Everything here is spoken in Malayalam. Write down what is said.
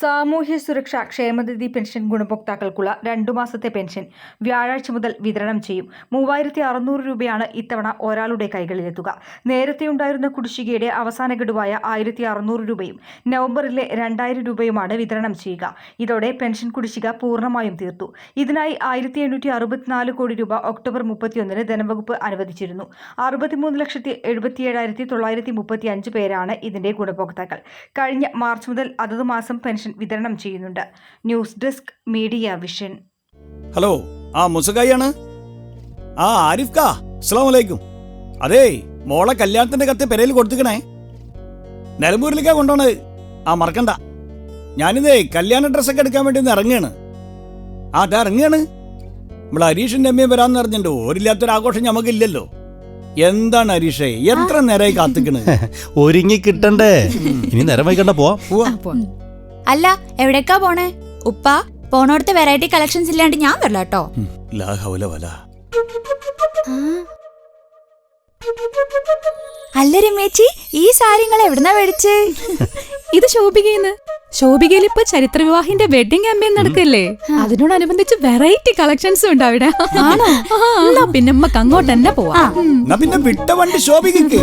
സാമൂഹ്യ സുരക്ഷാ ക്ഷേമനിധി പെൻഷൻ ഗുണഭോക്താക്കൾക്കുള്ള രണ്ടു മാസത്തെ പെൻഷൻ വ്യാഴാഴ്ച മുതൽ വിതരണം ചെയ്യും. മൂവായിരത്തി അറുന്നൂറ് രൂപയാണ് ഇത്തവണ ഒരാളുടെ കൈകളിലെത്തുക. നേരത്തെ ഉണ്ടായിരുന്ന കുടിശ്ശികയുടെ അവസാന ഗഡുവായ ആയിരത്തി അറുന്നൂറ് രൂപയും നവംബറിലെ രണ്ടായിരം രൂപയുമാണ് വിതരണം ചെയ്യുക. ഇതോടെ പെൻഷൻ കുടിശ്ശിക പൂർണമായും തീർത്തു. ഇതിനായി ആയിരത്തി എണ്ണൂറ്റി അറുപത്തിനാല് കോടി രൂപ ഒക്ടോബർ മുപ്പത്തിയൊന്നിന് ധനവകുപ്പ് അനുവദിച്ചിരുന്നു. അറുപത്തിമൂന്ന് ലക്ഷത്തി എഴുപത്തിയേഴായിരത്തി തൊള്ളായിരത്തി മുപ്പത്തി അഞ്ച് പേരാണ് ഇതിന്റെ ഗുണഭോക്താക്കൾ. കഴിഞ്ഞ മാർച്ച് മുതൽ അതത് മാസം പെൻഷൻ വിതരണം ചെയ്യുന്നുണ്ട്. News desk media vision. Hello ആ മുസകായാണ് ആ ആരിഫ് കാ അസ്സലാമു അലൈക്കും അതേ മോളെ കല്യാണത്തിന്റെ കത്ത് പെരയിൽ കൊടുത്തിക്കണേ. നിലമ്പൂരിലേക്കാ കൊണ്ടോണത് ആ മറക്കണ്ട. ഞാനിതേ കല്യാണ ഡ്രസ്സൊക്കെ എടുക്കാൻ വേണ്ടി ഒന്ന് ഇറങ്ങുകയാണ് ആ അതാ ഇറങ്ങുകയാണ് നമ്മളെ ഹരീഷിന്റെ അമ്മയും വരാന്ന് പറഞ്ഞിട്ടുണ്ട്. ഓരില്ലാത്തൊരു ആഘോഷം ഞമ്മക്കില്ലല്ലോ. എന്താണ് ഹരീഷേ എത്ര നേരമായി കാത്തിക്കണ്? ഒരുങ്ങി കിട്ടണ്ടേ? ഇനി നേരം വൈകണ്ട പോവാ. പോവാ. അല്ല എവിടേക്കാ പോണേ? ഉപ്പ പോണോടത്തെ വെറൈറ്റി കളക്ഷൻസ് ഇല്ലാണ്ട് ഞാൻ വരില്ല കേട്ടോ. ലാ ഹൗല വല. അല്ല രമേച്ചി ഈ സാരിങ്ങൾ എവിടുന്നാ മേടിച്ച്? ഇത് ശോഭികയെന്ന് ശോഭികയിൽ ഇപ്പൊ ചരിത്ര വിവാഹിന്റെ വെഡിങ് ക്യാമ്പയിൻ നടക്കല്ലേ? അതിനോടനുബന്ധിച്ച് വെറൈറ്റി കളക്ഷൻസ് ഉണ്ട് അവിടെ. ആണോ? പിന്നെ നമ്മക്ക് അങ്ങോട്ട് തന്നെ പോവാ. പിന്നെ വിട്ട വണ്ടി ശോഭിക്ക്